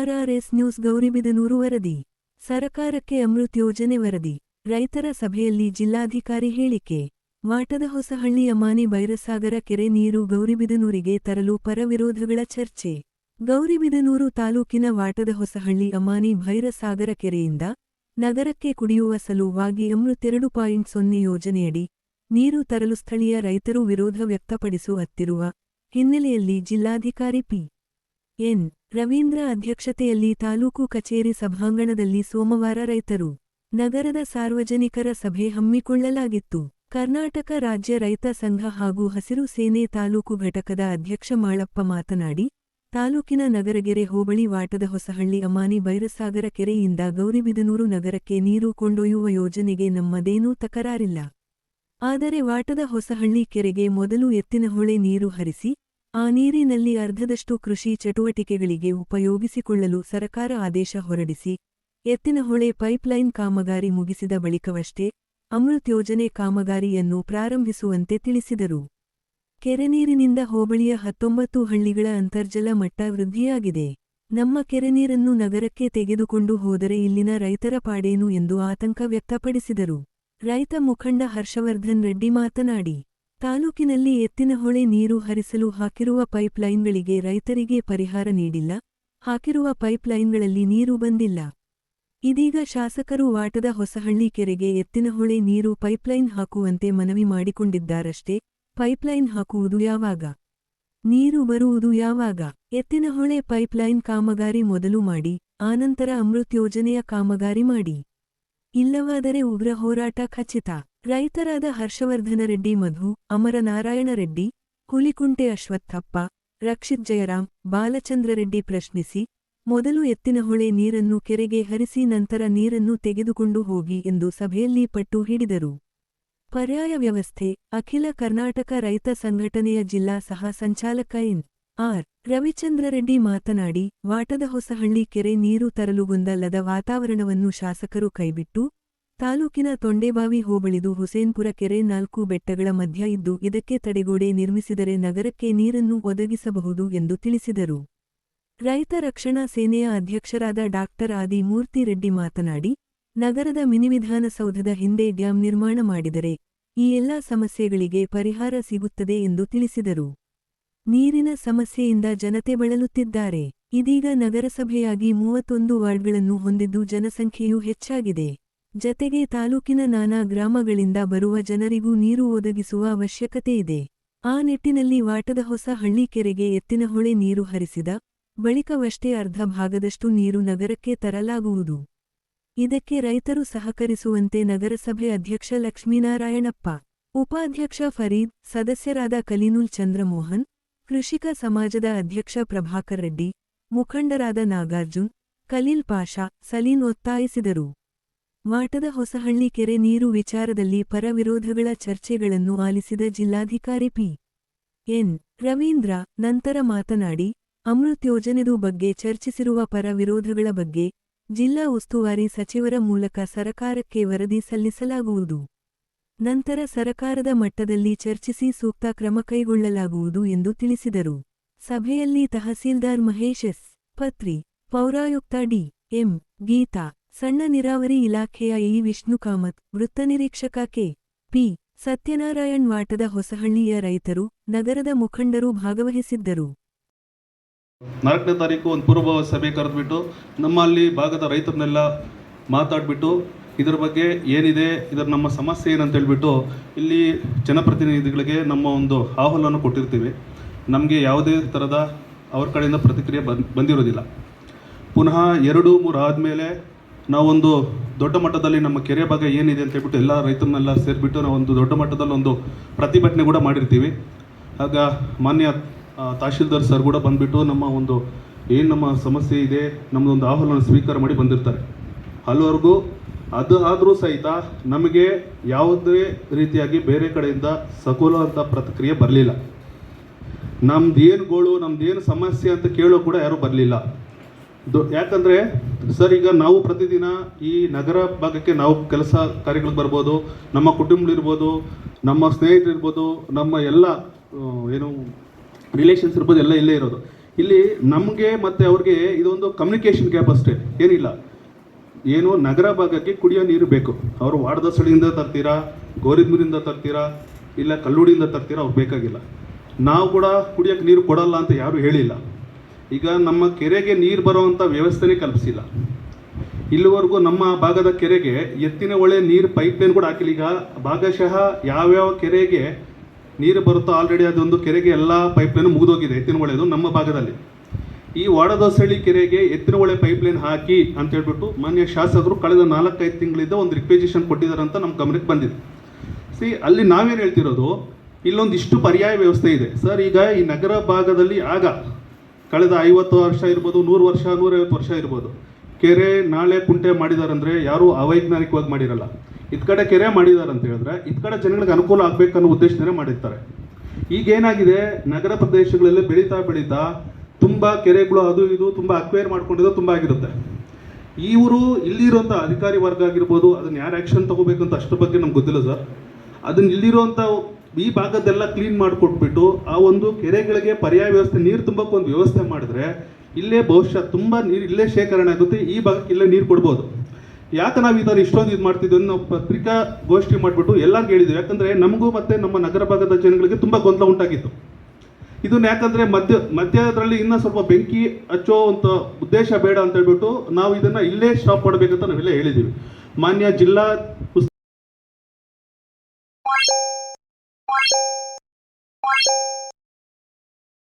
ಆರ್ಆರ್ಎಸ್ news Gauribidanur ವರದಿ. ಸರಕಾರಕ್ಕೆ ಅಮೃತ್ ಯೋಜನೆ ವರದಿ. ರೈತರ ಸಭೆಯಲ್ಲಿ ಜಿಲ್ಲಾಧಿಕಾರಿ ಹೇಳಿಕೆ. ವಾಟದ ಹೊಸಹಳ್ಳಿ ಅಮಾನಿ ಬೈರಸಾಗರ ಕೆರೆ ನೀರು ಗೌರಿಬಿದನೂರಿಗೆ ತರಲು ಪರವಿರೋಧಗಳ ಚರ್ಚೆ. ಗೌರಿಬಿದನೂರು ತಾಲೂಕಿನ ವಾಟದ ಹೊಸಹಳ್ಳಿ ಅಮಾನಿ ಭೈರಸಾಗರ ಕೆರೆಯಿಂದ ನಗರಕ್ಕೆ ಕುಡಿಯುವ ಸಲುವಾಗಿ ಅಮೃತೆರಡು ಪಾಯಿಂಟ್ ಸೊನ್ನೆ ಯೋಜನೆಯಡಿ ನೀರು ತರಲು ಸ್ಥಳೀಯ ರೈತರು ವಿರೋಧ ವ್ಯಕ್ತಪಡಿಸುತ್ತಿರುವ ಹಿನ್ನೆಲೆಯಲ್ಲಿ ಜಿಲ್ಲಾಧಿಕಾರಿ ಪಿ. ಎನ್. ರವೀಂದ್ರ ಅಧ್ಯಕ್ಷತೆಯಲ್ಲಿ ತಾಲೂಕು ಕಚೇರಿ ಸಭಾಂಗಣದಲ್ಲಿ ಸೋಮವಾರ ರೈತರು, ನಗರದ ಸಾರ್ವಜನಿಕರ ಸಭೆ ಹಮ್ಮಿಕೊಳ್ಳಲಾಗಿತ್ತು. ಕರ್ನಾಟಕ ರಾಜ್ಯ ರೈತ ಸಂಘ ಹಾಗೂ ಹಸಿರು ಸೇನೆ ತಾಲೂಕು ಘಟಕದ ಅಧ್ಯಕ್ಷ ಮಾಳಪ್ಪ ಮಾತನಾಡಿ, ತಾಲೂಕಿನ ನಗರಗೆರೆ ಹೋಬಳಿ ವಾಟದ ಹೊಸಹಳ್ಳಿ ಅಮಾನಿ ಬೈರಸಾಗರ ಕೆರೆಯಿಂದ ಗೌರಿಬಿದನೂರು ನಗರಕ್ಕೆ ನೀರು ಕೊಂಡೊಯ್ಯುವ ಯೋಜನೆಗೆ ನಮ್ಮದೇನೂ ತಕರಾರಿಲ್ಲ. ಆದರೆ ವಾಟದ ಹೊಸಹಳ್ಳಿ ಕೆರೆಗೆ ಮೊದಲು ಎತ್ತಿನಹೊಳೆ ನೀರು ಹರಿಸಿ ಆ ನೀರಿನಲ್ಲಿ ಅರ್ಧದಷ್ಟು ಕೃಷಿ ಚಟುವಟಿಕೆಗಳಿಗೆ ಉಪಯೋಗಿಸಿಕೊಳ್ಳಲು ಸರಕಾರ ಆದೇಶ ಹೊರಡಿಸಿ ಎತ್ತಿನಹೊಳೆ ಪೈಪ್ಲೈನ್ ಕಾಮಗಾರಿ ಮುಗಿಸಿದ ಬಳಿಕವಷ್ಟೇ ಅಮೃತ್ ಯೋಜನೆ ಕಾಮಗಾರಿಯನ್ನು ಪ್ರಾರಂಭಿಸುವಂತೆ ತಿಳಿಸಿದರು. ಕೆರೆ ನೀರಿನಿಂದ ಹೋಬಳಿಯ ಹತ್ತೊಂಬತ್ತು ಹಳ್ಳಿಗಳ ಅಂತರ್ಜಲ ಮಟ್ಟ ವೃದ್ಧಿಯಾಗಿದೆ. ನಮ್ಮ ಕೆರೆ ನೀರನ್ನು ನಗರಕ್ಕೆ ತೆಗೆದುಕೊಂಡು ಹೋದರೆ ಇಲ್ಲಿನ ರೈತರ ಪಾಡೇನು ಎಂದು ಆತಂಕ ವ್ಯಕ್ತಪಡಿಸಿದರು. ರೈತ ಮುಖಂಡ ಹರ್ಷವರ್ಧನ್ ರೆಡ್ಡಿ ಮಾತನಾಡಿ ತಾಲೂಕಿನಲ್ಲಿ ಎತ್ತಿನಹೊಳೆ ನೀರು ಹರಿಸಲು ಹಾಕಿರುವ ಪೈಪ್ಲೈನ್ಗಳಿಗೆ ರೈತರಿಗೆ ಪರಿಹಾರ ನೀಡಿಲ್ಲ. ಹಾಕಿರುವ ಪೈಪ್ಲೈನ್ಗಳಲ್ಲಿ ನೀರು ಬಂದಿಲ್ಲ. ಇದೀಗ ಶಾಸಕರು ವಾಟದ ಹೊಸಹಳ್ಳಿ ಕೆರೆಗೆ ಎತ್ತಿನಹೊಳೆ ನೀರು ಪೈಪ್ಲೈನ್ ಹಾಕುವಂತೆ ಮನವಿ ಮಾಡಿಕೊಂಡಿದ್ದಾರಷ್ಟೇ. ಪೈಪ್ಲೈನ್ ಹಾಕುವುದು ಯಾವಾಗ? ನೀರು ಬರುವುದು ಯಾವಾಗ? ಎತ್ತಿನಹೊಳೆ ಪೈಪ್ಲೈನ್ ಕಾಮಗಾರಿ ಮೊದಲು ಮಾಡಿ, ಆನಂತರ ಅಮೃತ್ ಯೋಜನೆಯ ಕಾಮಗಾರಿ ಮಾಡಿ. ಇಲ್ಲವಾದರೆ ಉಗ್ರ ಹೋರಾಟ ಖಚಿತ. ರೈತರಾದ ಹರ್ಷವರ್ಧನ ರೆಡ್ಡಿ, ಮಧು ಅಮರನಾರಾಯಣ ರೆಡ್ಡಿ, ಹುಲಿಕುಂಟೆ ಅಶ್ವತ್ಥಪ್ಪ, ರಕ್ಷಿತ್ ಜಯರಾಮ್ ಬಾಲಚಂದ್ರ ರೆಡ್ಡಿ ಪ್ರಶ್ನಿಸಿ, ಮೊದಲು ಎತ್ತಿನಹೊಳೆ ನೀರನ್ನು ಕೆರೆಗೆ ಹರಿಸಿ ನಂತರ ನೀರನ್ನು ತೆಗೆದುಕೊಂಡು ಹೋಗಿ ಎಂದು ಸಭೆಯಲ್ಲಿ ಪಟ್ಟು ಹಿಡಿದರು. ಪರ್ಯಾಯ ವ್ಯವಸ್ಥೆ, ಅಖಿಲ ಕರ್ನಾಟಕ ರೈತ ಸಂಘಟನೆಯ ಜಿಲ್ಲಾ ಸಹ ಸಂಚಾಲಕ ಎನ್. ಆರ್. ರವಿಚಂದ್ರ ರೆಡ್ಡಿ ಮಾತನಾಡಿ, ವಾಟದ ಹೊಸಹಳ್ಳಿ ಕೆರೆ ನೀರು ತರಲು ಗೊಂದಲ್ಲದ ವಾತಾವರಣವನ್ನು ಶಾಸಕರು ಕೈಬಿಟ್ಟು ತಾಲೂಕಿನ ತೊಂಡೆಬಾವಿ ಹೋಬಳಿದು ಹುಸೇನ್ಪುರ ಕೆರೆ ನಾಲ್ಕು ಬೆಟ್ಟಗಳ ಮಧ್ಯ ಇದ್ದು ಇದಕ್ಕೆ ತಡೆಗೋಡೆ ನಿರ್ಮಿಸಿದರೆ ನಗರಕ್ಕೆ ನೀರನ್ನು ಒದಗಿಸಬಹುದು ಎಂದು ತಿಳಿಸಿದರು. ರೈತ ರಕ್ಷಣಾ ಸೇನೆಯ ಅಧ್ಯಕ್ಷರಾದ ಡಾಕ್ಟರ್ ಆದಿ ಮೂರ್ತಿ ರೆಡ್ಡಿ ಮಾತನಾಡಿ, ನಗರದ ಮಿನಿವಿಧಾನಸೌಧದ ಹಿಂದೆ ಡ್ಯಾಂ ನಿರ್ಮಾಣ ಮಾಡಿದರೆ ಈ ಎಲ್ಲಾ ಸಮಸ್ಯೆಗಳಿಗೆ ಪರಿಹಾರ ಸಿಗುತ್ತದೆ ಎಂದು ತಿಳಿಸಿದರು. ನೀರಿನ ಸಮಸ್ಯೆಯಿಂದ ಜನತೆ ಬಳಲುತ್ತಿದ್ದಾರೆ. ಇದೀಗ ನಗರಸಭೆಯಾಗಿ ಮೂವತ್ತೊಂದು ವಾರ್ಡ್ಗಳನ್ನು ಹೊಂದಿದ್ದು ಜನಸಂಖ್ಯೆಯೂ ಹೆಚ್ಚಾಗಿದೆ. ಜತೆಗೆ ತಾಲೂಕಿನ ನಾನಾ ಗ್ರಾಮಗಳಿಂದ ಬರುವ ಜನರಿಗೂ ನೀರು ಒದಗಿಸುವ ಅವಶ್ಯಕತೆ ಇದೆ. ಆ ನಿಟ್ಟಿನಲ್ಲಿ ವಾಟದ ಹೊಸ ಹಳ್ಳಿ ಕೆರೆಗೆ ಎತ್ತಿನಹೊಳೆ ನೀರು ಹರಿಸಿದ ಬಳಿಕವಷ್ಟೇ ಅರ್ಧ ಭಾಗದಷ್ಟು ನೀರು ನಗರಕ್ಕೆ ತರಲಾಗುವುದು. ಇದಕ್ಕೆ ರೈತರು ಸಹಕರಿಸುವಂತೆ ನಗರಸಭೆ ಅಧ್ಯಕ್ಷ ಲಕ್ಷ್ಮೀನಾರಾಯಣಪ್ಪ, ಉಪಾಧ್ಯಕ್ಷ ಫರೀದ್, ಸದಸ್ಯರಾದ ಕಲೀನುಲ್ ಚಂದ್ರಮೋಹನ್, ಕೃಷಿಕ ಸಮಾಜದ ಅಧ್ಯಕ್ಷ ಪ್ರಭಾಕರ್ ರೆಡ್ಡಿ, ಮುಖಂಡರಾದ ನಾಗಾರ್ಜುನ್, ಕಲೀಲ್ ಪಾಷಾ ಸಲೀನ್ ಒತ್ತಾಯಿಸಿದರು. ವಾಟದ ಹೊಸಹಳ್ಳಿ ಕೆರೆ ನೀರು ವಿಚಾರದಲ್ಲಿ ಪರವಿರೋಧಗಳ ಚರ್ಚೆಗಳನ್ನು ಆಲಿಸಿದ ಜಿಲ್ಲಾಧಿಕಾರಿ ಪಿ. ಎನ್. ರವೀಂದ್ರ ನಂತರ ಮಾತನಾಡಿ, ಅಮೃತ್ ಯೋಜನೆದು ಬಗ್ಗೆ ಚರ್ಚಿಸಿರುವ ಪರ ವಿರೋಧಗಳ ಬಗ್ಗೆ ಜಿಲ್ಲಾ ಉಸ್ತುವಾರಿ ಸಚಿವರ ಮೂಲಕ ಸರಕಾರಕ್ಕೆ ವರದಿ ಸಲ್ಲಿಸಲಾಗುವುದು. ನಂತರ ಸರಕಾರದ ಮಟ್ಟದಲ್ಲಿ ಚರ್ಚಿಸಿ ಸೂಕ್ತ ಕ್ರಮ ಕೈಗೊಳ್ಳಲಾಗುವುದು ಎಂದು ತಿಳಿಸಿದರು. ಸಭೆಯಲ್ಲಿ ತಹಸೀಲ್ದಾರ್ ಮಹೇಶ್ ಪತ್ರಿ, ಪೌರಾಯುಕ್ತ ಡಿ. ಎಂ. ಗೀತಾ ಸಣ್ಣ ನೀರಾವರಿ ಇಲಾಖೆಯ ಇ ವಿಷ್ಣು ಕಾಮತ್ ವೃತ್ತನಿರೀಕ್ಷಕ ಕೆ. ಪಿ. ಸತ್ಯನಾರಾಯಣ್ ವಾಟದ ಹೊಸಹಳ್ಳಿಯ ರೈತರು, ನಗರದ ಮುಖಂಡರು ಭಾಗವಹಿಸಿದ್ದರು. ನಾಲ್ಕನೇ ತಾರೀಕು ಒಂದು ಪೂರ್ವಭಾವ ಸಭೆ ಕರೆದ್ಬಿಟ್ಟು, ನಮ್ಮಲ್ಲಿ ಭಾಗದ ರೈತರನ್ನೆಲ್ಲ ಮಾತಾಡಿಬಿಟ್ಟು, ಇದರ ಬಗ್ಗೆ ಏನಿದೆ, ಇದರ ನಮ್ಮ ಸಮಸ್ಯೆ ಏನಂತ ಹೇಳ್ಬಿಟ್ಟು, ಇಲ್ಲಿ ಜನಪ್ರತಿನಿಧಿಗಳಿಗೆ ನಮ್ಮ ಒಂದು ಆಹ್ವಾನವನ್ನು ಕೊಟ್ಟಿರ್ತೀವಿ. ನಮಗೆ ಯಾವುದೇ ಥರದ ಅವ್ರ ಕಡೆಯಿಂದ ಪ್ರತಿಕ್ರಿಯೆ ಬಂದ್, ಬಂದಿರೋದಿಲ್ಲ. ಪುನಃ ಎರಡು ಮೂರು ಆದಮೇಲೆ ನಾವೊಂದು ದೊಡ್ಡ ಮಟ್ಟದಲ್ಲಿ ನಮ್ಮ ಕೆರೆ ಭಾಗ ಏನಿದೆ ಅಂತ ಹೇಳ್ಬಿಟ್ಟು ಎಲ್ಲ ರೈತರನ್ನೆಲ್ಲ ಸೇರಿಬಿಟ್ಟು ನಾವೊಂದು ದೊಡ್ಡ ಮಟ್ಟದಲ್ಲಿ ಒಂದು ಪ್ರತಿಭಟನೆ ಕೂಡ ಮಾಡಿರ್ತೀವಿ. ಆಗ ಮಾನ್ಯ ತಹಶೀಲ್ದಾರ್ ಸರ್ ಕೂಡ ಬಂದುಬಿಟ್ಟು ನಮ್ಮ ಒಂದು ಏನು ನಮ್ಮ ಸಮಸ್ಯೆ ಇದೆ ನಮ್ಮದೊಂದು ಆಹ್ವಾನ ಸ್ವೀಕಾರ ಮಾಡಿ ಬಂದಿರ್ತಾರೆ. ಅಲ್ಲಿವರೆಗೂ ಅದು ಆದರೂ ಸಹಿತ ನಮಗೆ ಯಾವುದೇ ರೀತಿಯಾಗಿ ಬೇರೆ ಕಡೆಯಿಂದ ಸಕೂಲ ಅಂತ ಪ್ರತಿಕ್ರಿಯೆ ಬರಲಿಲ್ಲ. ನಮ್ದು ಏನು ಗೋಳು ಏನು ಸಮಸ್ಯೆ ಅಂತ ಕೇಳೋ ಕೂಡ ಯಾರೂ ಬರಲಿಲ್ಲ. ಯಾಕಂದರೆ, ಸರ್, ಈಗ ನಾವು ಪ್ರತಿದಿನ ಈ ನಗರ ಭಾಗಕ್ಕೆ ನಾವು ಕೆಲಸ ಕಾರ್ಯಗಳಿಗೆ ಬರ್ಬೋದು, ನಮ್ಮ ಕುಟುಂಬಗಳಿರ್ಬೋದು ನಮ್ಮ ಸ್ನೇಹಿತರಿರ್ಬೋದು ನಮ್ಮ ಎಲ್ಲ ಏನು ರಿಲೇಷನ್ಸ್ ಇರ್ಬೋದು, ಎಲ್ಲ ಇಲ್ಲೇ ಇರೋದು. ಇಲ್ಲಿ ನಮಗೆ ಮತ್ತು ಅವ್ರಿಗೆ ಇದೊಂದು ಕಮ್ಯುನಿಕೇಷನ್ ಗ್ಯಾಪ್ ಅಷ್ಟೇ, ಏನಿಲ್ಲ. ಏನು, ನಗರ ಭಾಗಕ್ಕೆ ಕುಡಿಯೋ ನೀರು ಬೇಕು. ಅವರು ವಾಡದಸಳಿಯಿಂದ ತರ್ತೀರಾ ಗೋರಿದ್ಮೂರಿಂದ ತರ್ತೀರಾ, ಇಲ್ಲ ಕಲ್ಲೂಡಿಯಿಂದ ತರ್ತೀರಾ, ಅವ್ರು ಬೇಕಾಗಿಲ್ಲ. ನಾವು ಕೂಡ ಕುಡಿಯೋಕ್ಕೆ ನೀರು ಕೊಡಲ್ಲ ಅಂತ ಯಾರೂ ಹೇಳಿಲ್ಲ. ಈಗ ನಮ್ಮ ಕೆರೆಗೆ ನೀರು ಬರುವಂಥ ವ್ಯವಸ್ಥೆನೇ ಕಲ್ಪಿಸಿಲ್ಲ. ಇಲ್ಲಿವರೆಗೂ ನಮ್ಮ ಭಾಗದ ಕೆರೆಗೆ ಎತ್ತಿನ ಹೊಳೆ ನೀರು ಪೈಪ್ ಲೈನ್ ಕೂಡ ಹಾಕಿಲ್ಲ. ಈಗ ಭಾಗಶಃ ಯಾವ್ಯಾವ ಕೆರೆಗೆ ನೀರು ಬರುತ್ತೋ ಆಲ್ರೆಡಿ ಅದೊಂದು ಕೆರೆಗೆ ಎಲ್ಲ ಪೈಪ್ ಲೈನ್ ಮುಗಿದೋಗಿದೆ, ಎತ್ತಿನ ಹೊಳೆದು ನಮ್ಮ ಭಾಗದಲ್ಲಿ. ಈ ವಾಡದೋಸಳ್ಳಿ ಕೆರೆಗೆ ಎತ್ತಿನ ಹೊಳೆ ಪೈಪ್ ಲೈನ್ ಹಾಕಿ ಅಂತ ಹೇಳ್ಬಿಟ್ಟು ಮಾನ್ಯ ಶಾಸಕರು ಕಳೆದ ನಾಲ್ಕೈದು ತಿಂಗಳಿಂದ ಒಂದು ರಿಕ್ವೆಜೇಷನ್ ಕೊಟ್ಟಿದ್ದಾರೆ ಅಂತ ನಮ್ಮ ಗಮನಕ್ಕೆ ಬಂದಿದೆ. ಸಿ ಅಲ್ಲಿ ನಾವೇನು ಹೇಳ್ತಿರೋದು? ಇಲ್ಲೊಂದಿಷ್ಟು ಪರ್ಯಾಯ ವ್ಯವಸ್ಥೆ ಇದೆ. ಸರ್, ಈಗ ಈ ನಗರ ಭಾಗದಲ್ಲಿ ಆಗ ಕಳೆದ ಐವತ್ತು ವರ್ಷ ಇರ್ಬೋದು, ನೂರು ವರ್ಷ, ನೂರೈವತ್ತು ವರ್ಷ ಇರ್ಬೋದು, ಕೆರೆ ನಾಳೆ ಕುಂಟೆ ಮಾಡಿದಾರಂದ್ರೆ ಯಾರು ಅವೈಜ್ಞಾನಿಕವಾಗಿ ಮಾಡಿರಲ್ಲ. ಇದ್ ಕಡೆ ಕೆರೆ ಮಾಡಿದಾರೆ ಅಂತ ಹೇಳಿದ್ರೆ, ಇದ್ ಕಡೆ ಜನಗಳಿಗೆ ಅನುಕೂಲ ಆಗ್ಬೇಕನ್ನೋ ಉದ್ದೇಶದಿಂದ ಮಾಡಿರ್ತಾರೆ. ಈಗ ಏನಾಗಿದೆ ನಗರ ಪ್ರದೇಶಗಳಲ್ಲಿ ಬೆಳೀತಾ ಬೆಳೀತಾ ತುಂಬಾ ಕೆರೆಗಳು ಅದು ಇದು ತುಂಬಾ ಅಕ್ವೈರ್ ಮಾಡ್ಕೊಂಡಿದ್ದು ತುಂಬಾ ಆಗಿರುತ್ತೆ. ಇವರು ಇಲ್ಲಿರುವಂಥ ಅಧಿಕಾರಿ ವರ್ಗ ಆಗಿರ್ಬೋದು, ಅದನ್ನ ಯಾರು ಆ್ಯಕ್ಷನ್ ತಗೋಬೇಕು ಅಂತ ಅಷ್ಟರ ಬಗ್ಗೆ ನಮ್ಗೆ ಗೊತ್ತಿಲ್ಲ ಸರ್. ಅದನ್ನ ಇಲ್ಲಿರುವಂಥ ಈ ಭಾಗದೆಲ್ಲ ಕ್ಲೀನ್ ಮಾಡಿಕೊಟ್ಬಿಟ್ಟು ಆ ಒಂದು ಕೆರೆಗಳಿಗೆ ಪರ್ಯಾಯ ವ್ಯವಸ್ಥೆ, ನೀರು ತುಂಬಕ್ಕೆ ಒಂದು ವ್ಯವಸ್ಥೆ ಮಾಡಿದ್ರೆ ಇಲ್ಲೇ ಬಹುಶಃ ತುಂಬ ನೀರು ಇಲ್ಲೇ ಶೇಖರಣೆ ಆಗುತ್ತೆ, ಈ ಭಾಗಕ್ಕೆ ಇಲ್ಲೇ ನೀರು ಕೊಡ್ಬೋದು. ಯಾಕೆ ನಾವು ಥರ ಇಷ್ಟೊಂದು ಇದು ಮಾಡ್ತಿದ್ವಿ ನಾವು ಪತ್ರಿಕಾ ಗೋಷ್ಠಿ ಮಾಡಿಬಿಟ್ಟು ಎಲ್ಲರಿಗೂ ಹೇಳಿದ್ವಿ. ಯಾಕಂದರೆ ನಮಗೂ ಮತ್ತು ನಮ್ಮ ನಗರ ಭಾಗದ ಜನಗಳಿಗೆ ತುಂಬ ಗೊಂದಲ ಉಂಟಾಗಿತ್ತು. ಇದನ್ನ ಯಾಕಂದರೆ ಮಧ್ಯ ಮಧ್ಯದಲ್ಲಿ ಇನ್ನೂ ಸ್ವಲ್ಪ ಬೆಂಕಿ ಹಚ್ಚೋ ಅಂತ ಉದ್ದೇಶ ಬೇಡ ಅಂತ ಹೇಳ್ಬಿಟ್ಟು ನಾವು ಇದನ್ನು ಇಲ್ಲೇ ಸ್ಟಾಪ್ ಮಾಡಬೇಕಂತ ನಾವೆಲ್ಲ ಹೇಳಿದ್ದೀವಿ ಮಾನ್ಯ ಜಿಲ್ಲಾ